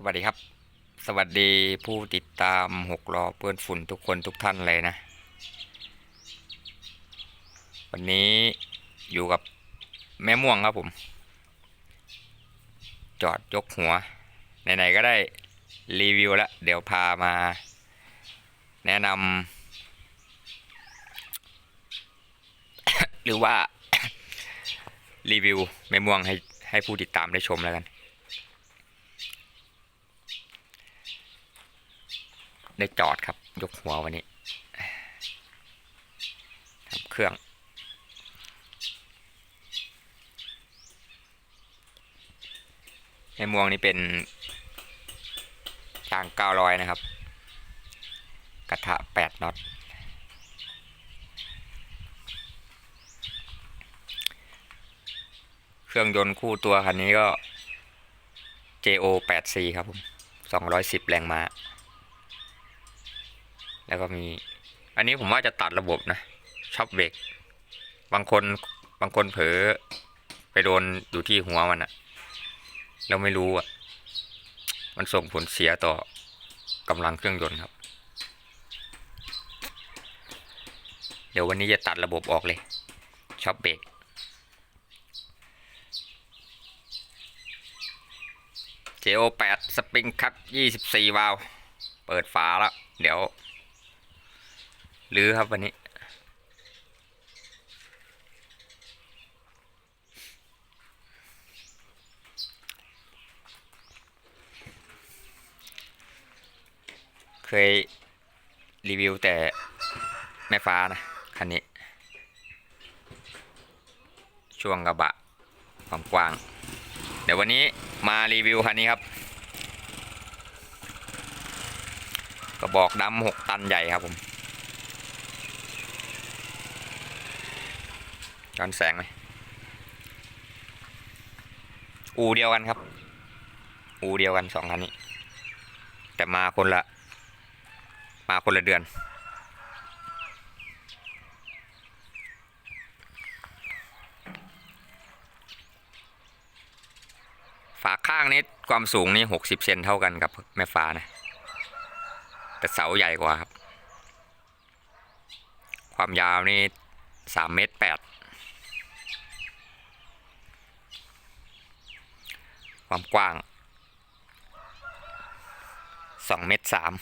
สวัสดีครับ สวัสดีผู้ติดตามหกล้อเปื้อนฝุ่นทุกคนทุกท่านเลยนะ วันนี้อยู่กับแม่ม่วงครับผม จอดยกหัว ไหนๆก็ได้รีวิวแล้ว เดี๋ยวพามา แนะนำหรือว่า รีวิวแม่ม่วงให้ให้ผู้ติดตามได้ชมแล้วกัน ได้จอดครับ ยกหัววันนี้ทำเครื่อง ไอ้ม่วงนี่เป็นจางเก้าร้อยนะครับ กระทะแปดน็อต เครื่องยนต์คู่ตัวคันนี้ก็ JO 8 4ครับผม210 แรงม้า แล้วก็มี อันนี้ผมว่าจะตัดระบบนะช็อปเบรกบางคนบางคนเผลอไปโดนอยู่ที่หัวมันอะแล้วไม่รู้อะมันส่งผลเสียต่อกำลังเครื่องยนต์ครับ เดี๋ยววันนี้จะตัดระบบออกเลยช็อปเบรก JO8 สปริงคัต24วาล์วเปิดฝาแล้ว เดี๋ยว ลื้อครับวันนี้ เคยรีวิวแต่แม่ฟ้านะคันนี้ ช่วงกระบะความกว้าง เดี๋ยววันนี้มารีวิวคันนี้ครับ กระบอกดำหกตันใหญ่ครับผม ย้อนแสงไหมอูเดียวกันครับ อูเดียวกันสองคันนี้ แต่มาคนละ มาคนละเดือน ฝาข้างนี้ความสูงนี่หกสิบเซนเท่ากันกับแม่ฟ้านะ แต่เสาใหญ่กว่าครับ ความยาวนี่สามเมตรแปด ความกว้างสองเมตรสาม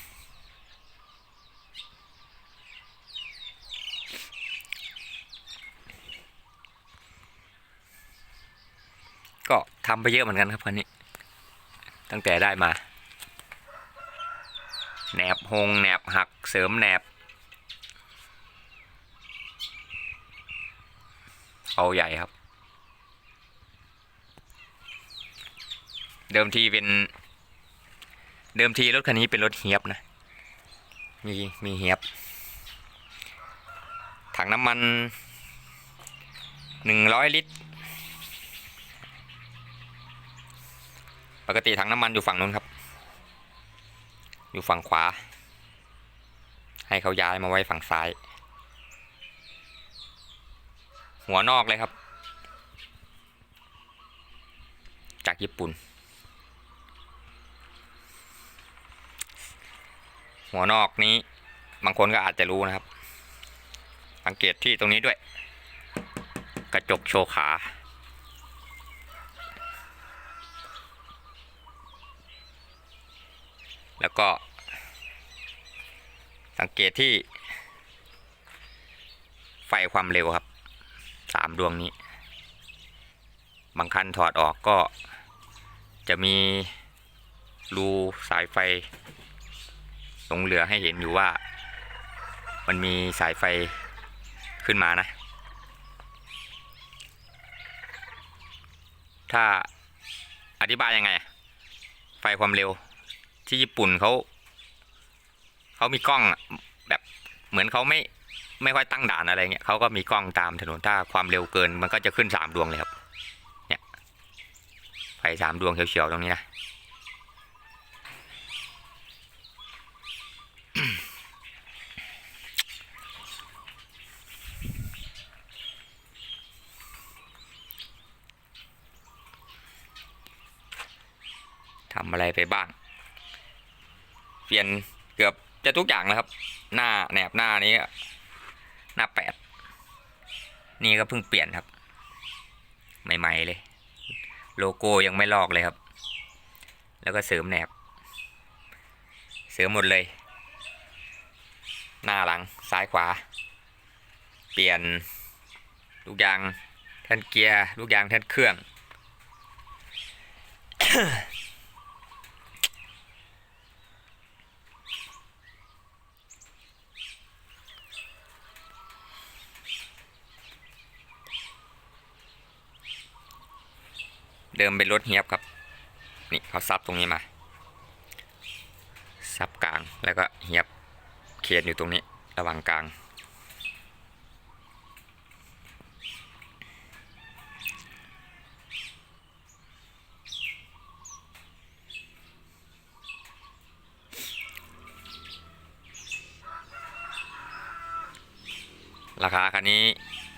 ก็ทำไปเยอะเหมือนกันครับคันนี้ ตั้งแต่ได้มา แหนบหงแหนบหักเสริมแหนบ เอาใหญ่ครับ เดิมทีเป็น เดิมทีรถคันนี้เป็นรถเฮียบนะ มีมีเฮียบ ถังน้ำมันหนึ่งร้อยลิตร ปกติถังน้ำมันอยู่ฝั่งนู้นครับ อยู่ฝั่งขวา ให้เขาย้ายมาไว้ฝั่งซ้าย หัวนอกเลยครับ จากญี่ปุ่น หัวนอกนี้ บางคนก็อาจจะรู้นะครับ สังเกตที่ตรงนี้ด้วย กระจกโชว์ขา แล้วก็ สังเกตที่ ไฟความเร็วครับสามดวงนี้ บางคันถอดออกก็จะมีรูสายไฟ ลงเหลือให้เห็นอยู่ว่า มันมีสายไฟขึ้นมานะ ถ้าอธิบายยังไง ไฟความเร็วที่ญี่ปุ่นเขาเขามีกล้องอะแบบเหมือนเขาไม่ไม่ค่อยตั้งด่านอะไรเงี้ยเขาก็มีกล้องตามถนนถ้าความเร็วเกิน มันก็จะขึ้นสามดวงเลยครับ เนี่ยไฟสามดวงเฉียวๆตรงนี้นะ ทำอะไรไปบ้าง เปลี่ยนเกือบจะทุกอย่างแล้วครับ หน้าแหนบหน้านี้ หน้าแปดนี่ก็เพิ่งเปลี่ยนครับ ใหม่ ๆ เลย โลโก้ยังไม่ลอกเลยครับ แล้วก็เสริมแหนบ เสริมหมดเลย หน้าหลังซ้ายขวา เปลี่ยนลูกยางแท่นเกียร์ ลูกยางแท่นเครื่อง เดิมเป็นรถเฮียบครับ นี่เขาซับตรงนี้มา ซับกลางแล้วก็เฮียบเขียนอยู่ตรงนี้ระหว่างกลาง ราคาคันนี้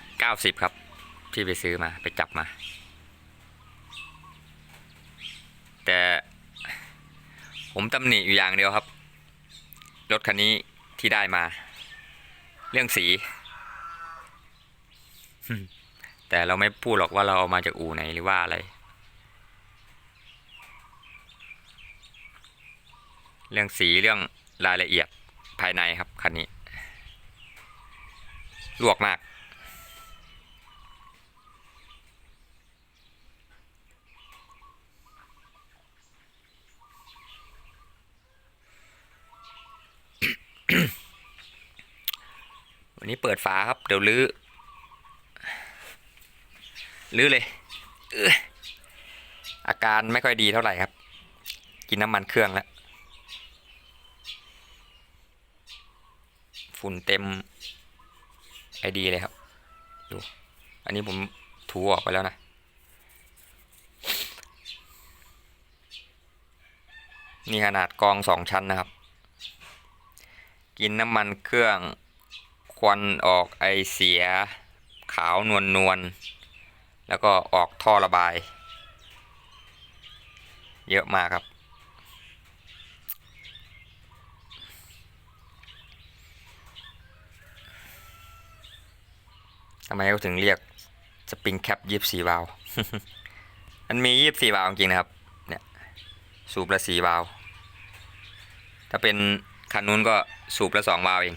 90 ครับ ที่ไปซื้อมาไปจับมา แต่ ผมตำหนิอยู่อย่างเดียวครับ รถคันนี้ที่ได้มา เรื่องสี แต่เราไม่พูดหรอกว่าเราเอามาจากอู่ไหนหรือว่าอะไร เรื่องสีเรื่องรายละเอียดภายในครับคันนี้ ลวกมาก วันนี้เปิดฝาครับ เดี๋ยวลื้อลื้อเลยเออาการไม่ค่อยดีเท่าไหร่ครับ กินน้ำมันเครื่องแล้ว ฝุ่นเต็มไอดีเลยครับ ดู อันนี้ผมถูออกไปแล้วนะ นี่ขนาดกองสองชั้นนะครับ กินน้ำมันเครื่อง ควันออกไอเสีย ขาวนวลนวลแล้วก็ออกท่อระบาย เยอะมากครับ ทำไมเขาถึงเรียกสปริงแคปยี่สี่วาล์วมันมียี่สี่วาล์วจริงนะครับ เนี่ย สูบละสี่วาล์วถ้าเป็น คันนู้นก็สูบละสองวาลวเอง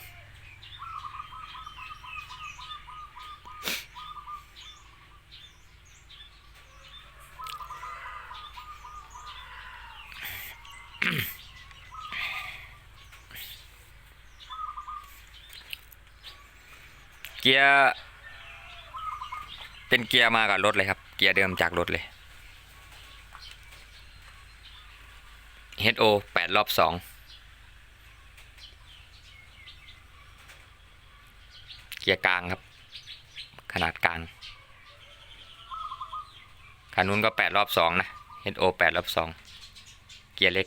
เกียร์ เป็นเกียร์มากับรถเลยครับ เกียร์เดิมจากรถเลย HO 8 รอบ 2 เกียร์กลางครับ ขนาดกลางคันนู้นก็แปดรอบสองนะ HO แปดรอบสองเกียร์เล็ก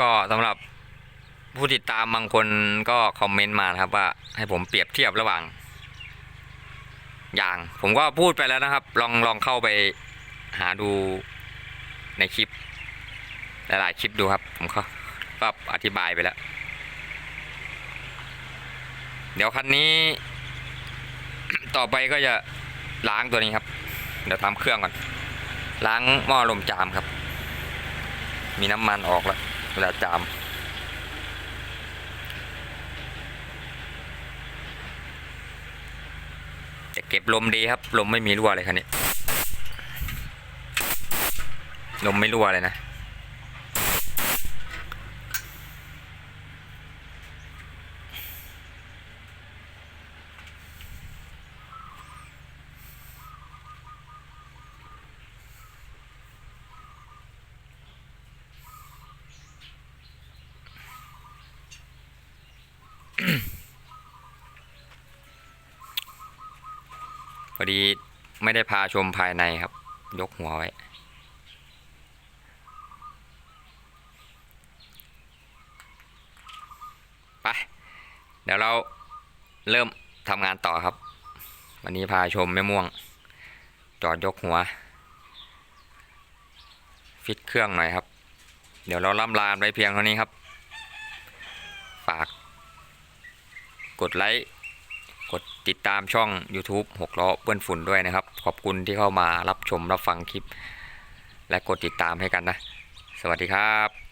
ก็สำหรับผู้ติดตามบางคนก็คอมเมนต์มานะครับว่าให้ผมเปรียบเทียบระหว่าง อย่าง ผมก็พูดไปแล้วนะครับ ลองลองเข้าไปหาดูในคลิป หลายๆคลิปดูครับ ผมก็ก็อธิบายไปแล้ว เดี๋ยวคันนี้ ต่อไปก็จะล้างตัวนี้ครับ เดี๋ยวทำเครื่องก่อน ล้างหม้อลมจามครับ มีน้ำมันออกแล้วเวลาจาม จะเก็บลมดีครับ ลมไม่มีรั่วเลยคันนี้ ลมไม่รั่วเลยนะ อดีไม่ได้พาชมภายในครับ ยกหัวไว้ ไป เดี๋ยวเราเริ่มทำงานต่อครับ วันนี้พาชมแม่ม่วง จอดยกหัว ฟิตเครื่องหน่อยครับ เดี๋ยวเราล่ำลาไปเพียงเท่านี้ครับ ฝาก กดไลค์ กดติดตามช่อง YouTube หกล้อเปื้อนฝุ่นด้วยนะครับ ขอบคุณที่เข้ามารับชมรับฟังคลิป และกดติดตามให้กันนะ สวัสดีครับ